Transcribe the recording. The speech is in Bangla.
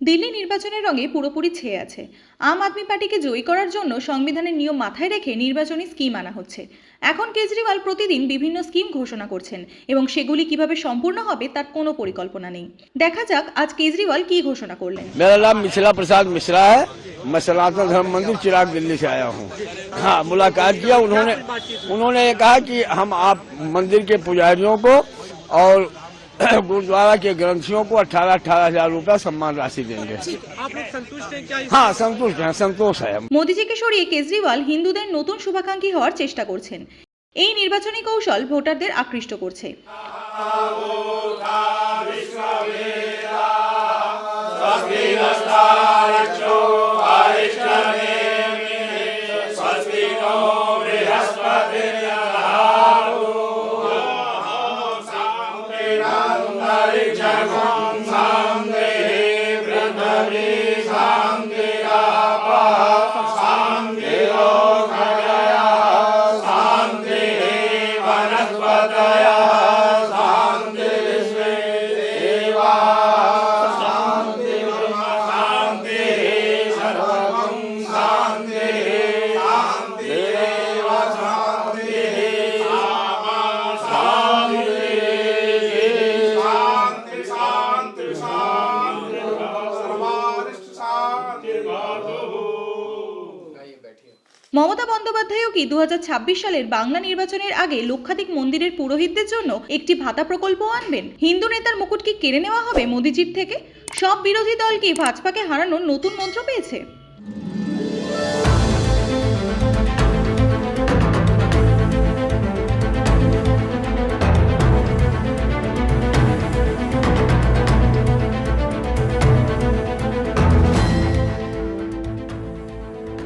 দিল্লি নির্বাচনের রঙে পুরোপুরি ছেয়ে আছে আম আদমি পার্টিকে জয়ী করার জন্য সংবিধানের নিয়ম মাথায় রেখে নির্বাচনী স্কিম আনা হচ্ছে এখন কেজরিওয়াল প্রতিদিন বিভিন্ন স্কিম ঘোষণা করছেন এবং সেগুলি কিভাবে সম্পূর্ণ হবে তার কোনো পরিকল্পনা নেই দেখা যাক আজ কেজরিওয়াল কি ঘোষণা করলেন मेरा नाम मिथिला प्रसाद मिश्रा है मैं सनातन धर्म मंदिर चिराग दिल्ली से आया हूँ हाँ मुलाकात किया उन्होंने उन्होंने ये कहा कि हम आप मंदिर के पुजारियों को और गुरुद्वारा के ग्रंथियों को अठारह अठारह हजार रूपया सम्मान राशि देंगे आप लोग संतुष्ट हैं क्या इस- हाँ संतुष्ट है संतोष है মোদিজিকে সরিয়ে কেজরিওয়াল হিন্দুদের নতুন শুভাকাঙ্ক্ষী হওয়ার চেষ্টা করছেন এই নির্বাচনী কৌশল ভোটারদের আকৃষ্ট করছে Jaguar. মমতা বন্দ্যোপাধ্যায়ও কি দু হাজার ছাব্বিশ সালের বাংলা নির্বাচনের আগে লক্ষাধিক মন্দিরের পুরোহিতদের জন্য একটি ভাতা প্রকল্প আনবেন? হিন্দু নেতার মুকুট কি কেড়ে নেওয়া হবে মোদিজির থেকে? সব বিরোধী দল কি ভাজপাকে হারানোর নতুন মন্ত্র পেয়েছে?